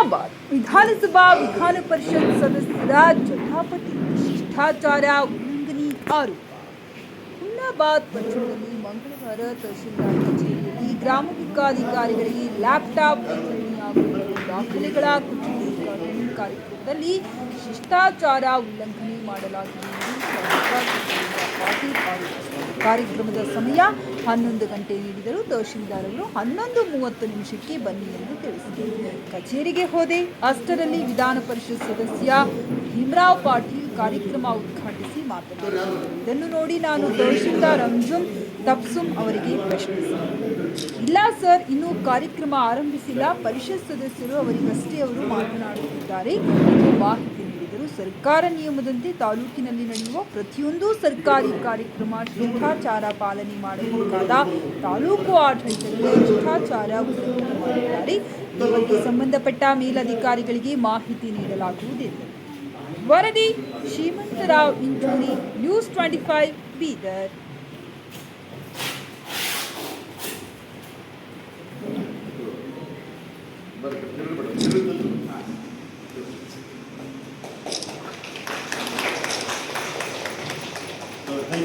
ಹುಮ್ನಾಬಾದ್ ವಿಧಾನಸಭಾ ವಿಧಾನ ಪರಿಷತ್ ಸದಸ್ಯರ ಜಟಾಪಟಿ ಶಿಷ್ಟಾಚಾರ ಉಲ್ಲಂಘನೆ ಆರೋಪ ಹುಮ್ನಾಬಾದ್ ಪಟ್ಟಣದಲ್ಲಿ ಮಂಗಳವಾರ ತಹಶೀಲ್ದಾರ್ ಕಚೇರಿಯಲ್ಲಿ ಗ್ರಾಮ ಲೆಕ್ಕಾಧಿಕಾರಿಗಳಿಗೆ ಲ್ಯಾಪ್ಟಾಪ್ ವಿತರಣೆ ಹಾಗೂ ದಾಖಲೆಗಳ ಕುಚೂರಿ ಕಾನೂನು ಕಾರ್ಯಕ್ರಮದಲ್ಲಿ ಶಿಷ್ಟಾಚಾರ ಉಲ್ಲಂಘನೆ ಮಾಡಲಾಗಿದೆ ಎಂದು ಶಾಸಕ ಸುರೇಂದ್ರ ಪಾಟೀಲ್ ಆರೋಪಿಸಿದರು ಕಾರ್ಯಕ್ರಮದ ಸಮಯ ಹನ್ನೊಂದು ಗಂಟೆ ನೀಡಿದರು ತಹಶೀಲ್ದಾರರು ಹನ್ನೊಂದು ಮೂವತ್ತು ನಿಮಿಷಕ್ಕೆ ಬನ್ನಿ ಎಂದು ತಿಳಿಸಿದರು ಕಚೇರಿಗೆ ಹೋದೆ ಅಷ್ಟರಲ್ಲಿ ವಿಧಾನ ಪರಿಷತ್ ಸದಸ್ಯ ಭೀಮರಾವ್ ಪಾಟೀಲ್ ಕಾರ್ಯಕ್ರಮ ಉದ್ಘಾಟಿಸಿ ಮಾತನಾಡಿದರು. ಇದನ್ನು ನೋಡಿ ನಾನು ತಹಶೀಲ್ದಾರ್ ಅಂಜುಮ್ ತಪ್ಸುಮ್ ಅವರಿಗೆ ಪ್ರಶ್ನಿಸಿದೆ. ಇಲ್ಲ ಸರ್, ಇನ್ನೂ ಕಾರ್ಯಕ್ರಮ ಆರಂಭಿಸಿಲ್ಲ. ಪರಿಷತ್ ಸದಸ್ಯರು ಅವರಿಗಷ್ಟೇ ಅವರು ಮಾತನಾಡುತ್ತಿದ್ದಾರೆ. ಎಂದು ಮಾಹಿತಿ ಸರ್ಕಾರ ನಿಯಮದಂತೆ ತಾಲೂಕಿನಲ್ಲಿ ನಡೆಯುವ ಪ್ರತಿಯೊಂದು ಸರ್ಕಾರಿ ಕಾರ್ಯಕ್ರಮ ಶಿಷ್ಟಾಚಾರ ಪಾಲನೆ ಮಾಡಬೇಕಾದ ತಾಲೂಕು ಆಡಳಿತಗಳು ಶಿಷ್ಟಾಚಾರ ಮಾಡಿದ್ದಾರೆ ಈ ಬಗ್ಗೆ ಸಂಬಂಧಪಟ್ಟ ಮೇಲಧಿಕಾರಿಗಳಿಗೆ ಮಾಹಿತಿ ನೀಡಲಾಗುವುದಿಲ್ಲ ವರದಿ Shrimantrao Inchuri, news twenty five, Bidar thank you ಅಲ್ಲೂ ಇಲ್ಲಿ ನಂಗೆ ಗೊತ್ತಿಲ್ಲ ನೀವು ಬರೋದು ಅವರಿಗೆ ಹನ್ನೊಂದು ಗಂಟೆ ಹನ್ನೊಂದು ಗಂಟೆ ಅಂದ್ರೆ ಹನ್ನೊಂದುವರೆಗೆ ಆಗಿತ್ತು ಅವ್ರು ಮಾತಾಡಿ ಮಾಡ್ತಾರೆ ಇಲ್ಲಿಲ್ಲ ನೀ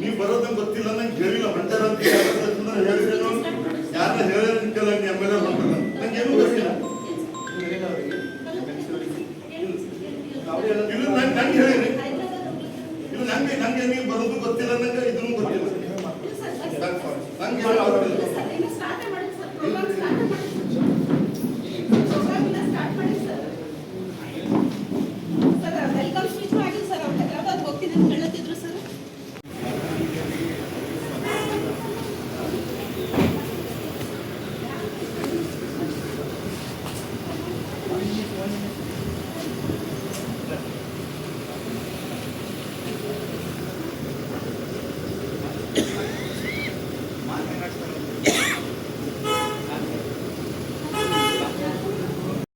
ನೀವು ಬರೋದಂಗೆ ಗೊತ್ತಿಲ್ಲ ನಂಗೆ ಹೇಳಿಲ್ಲ. ಹೊಂಟಾರ ಅಂತ ಹೇಳಿದ್ರು ಹೇಳ್ಯಾರ ಕೇಳ ಎಂ ಎಲ್ ಎ ಹೊಂಟಾರ ನಂಗೆ ಏನೂ ಗೊತ್ತಿಲ್ಲ. ನನಗೆ ನೀವು ಬರೋದು ಗೊತ್ತಿಲ್ಲ ನಂಗೆ ಇದನ್ನು ಗೊತ್ತಿಲ್ಲ. ನಂಗೆ